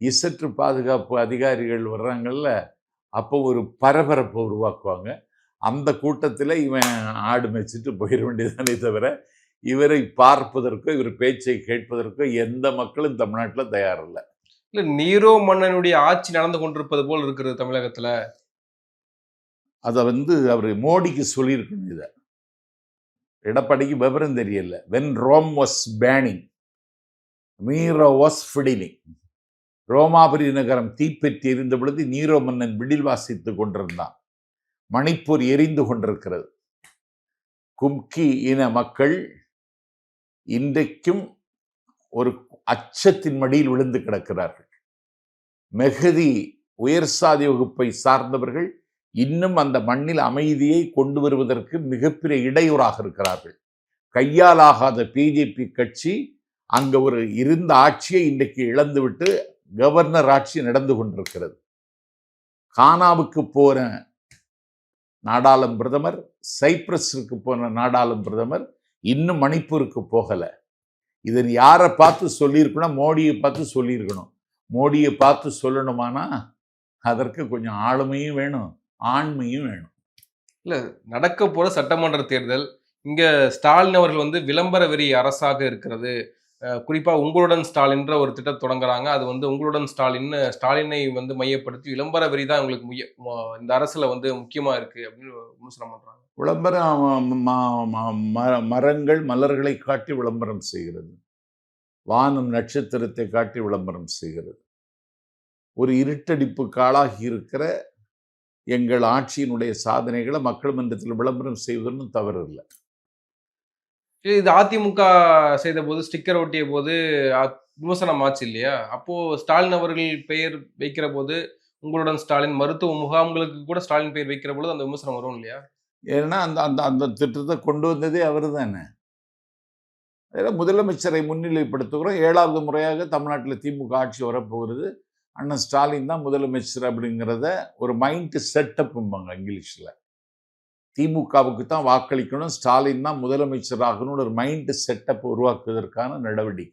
இசற்று பாதுகாப்பு அதிகாரிகள் வர்றாங்கல்ல அப்போ ஒரு பரபரப்பை உருவாக்குவாங்க. அந்த கூட்டத்தில் இவன் ஆடு மேய்ச்சிட்டு போயிட வேண்டியதானே தவிர இவரை பார்ப்பதற்கோ இவர் பேச்சை கேட்பதற்கோ எந்த மக்களும் தமிழ்நாட்டில் தயாரில்லை. இல்ல நீரோ மன்னனுடைய ஆட்சி நடந்து கொண்டிருப்பது போல் இருக்கிறது தமிழகத்துல. அதை வந்து அவர் மோடிக்கு சொல்லியிருக்கணும் இதை. எடப்பாடிக்கு விவரம் தெரியல. When Rome was burning Nero was fiddling ரோமாபுரி நகரம் தீப்பற்றி எரிந்த பொழுது நீரோ மன்னன் விடில் வாசித்து கொண்டிருந்தான். மணிப்பூர் எரிந்து கொண்டிருக்கிறது. கும்கி இன மக்கள் இன்றைக்கும் ஒரு அச்சத்தின் மடியில் விழுந்து கிடக்கிறார்கள். மெகதி உயர் சாதி வகுப்பை சார்ந்தவர்கள் இன்னும் அந்த மண்ணில் அமைதியை கொண்டு வருவதற்கு மிகப்பெரிய இடையூறாக இருக்கிறார்கள். கையாலாகாத பிஜேபி கட்சி அங்கே ஒரு இருந்த ஆட்சியை இன்றைக்கு இழந்துவிட்டு கவர்னர் ஆட்சி நடந்து கொண்டிருக்கிறது. கானாவுக்கு போன நாடாளும் பிரதமர் சைப்ரஸுக்கு போன நாடாளும் பிரதமர் இன்னும் மணிப்பூருக்கு போகலை. இதை யாரை பார்த்து சொல்லியிருக்கணும்? மோடியை பார்த்து சொல்லியிருக்கணும். மோடியை பார்த்து சொல்லணுமானா? அதற்கு கொஞ்சம் ஆளுமையும் வேணும் ஆண்மையும் வேணும். இல்லை நடக்க போகிற சட்டமன்ற தேர்தல் இங்கே ஸ்டாலின் அவர்கள் வந்து விளம்பர வெறி அரசாக இருக்கிறது. குறிப்பாக உங்களுடன் ஸ்டாலின்ற ஒரு திட்டம் தொடங்குறாங்க. அது வந்து உங்களுடன் ஸ்டாலின் ஸ்டாலினை வந்து மையப்படுத்தி விளம்பர வரி தான் உங்களுக்கு முய இந்த அரசில் வந்து முக்கியமாக இருக்குது அப்படின்னு விமர்சனம் பண்ணுறாங்க விளம்பரம் ம- ம- ம- மரங்கள் மலர்களை காட்டி விளம்பரம் செய்கிறது. வானம் நட்சத்திரத்தை காட்டி விளம்பரம் செய்கிறது. ஒரு இருட்டடிப்பு காலாகி இருக்கிற எங்கள் ஆட்சியினுடைய சாதனைகளை மக்கள் மன்றத்தில் விளம்பரம் செய்வதுன்னு தவறு இல்லை. இது அதிமுக செய்த போது ஸ்டிக்கர் ஒட்டிய போது விமர்சனம் ஆச்சு இல்லையா? அப்போ ஸ்டாலின் அவர்கள் பெயர் வைக்கிற போது உங்களுடன் ஸ்டாலின் மருத்துவ முகாம்களுக்கு கூட ஸ்டாலின் பெயர் வைக்கிற பொழுது அந்த விமர்சனம் வரும் இல்லையா? ஏன்னா அந்த அந்த அந்த திட்டத்தை கொண்டு வந்ததே அவர் தானே அதில் முதலமைச்சரை முன்னிலைப்படுத்துகிறோம். ஏழாவது முறையாக தமிழ்நாட்டில் திமுக ஆட்சி வரப்போகிறது. அண்ணன் ஸ்டாலின் தான் முதலமைச்சர் அப்படிங்கிறத ஒரு மைண்ட் செட்டப்பும்பாங்க இங்கிலீஷில். திமுகவுக்கு தான் வாக்களிக்கணும் ஸ்டாலின் தான் முதலமைச்சர் ஆகணும்னு ஒரு மைண்டு செட்டப் உருவாக்குவதற்கான நடவடிக்கை.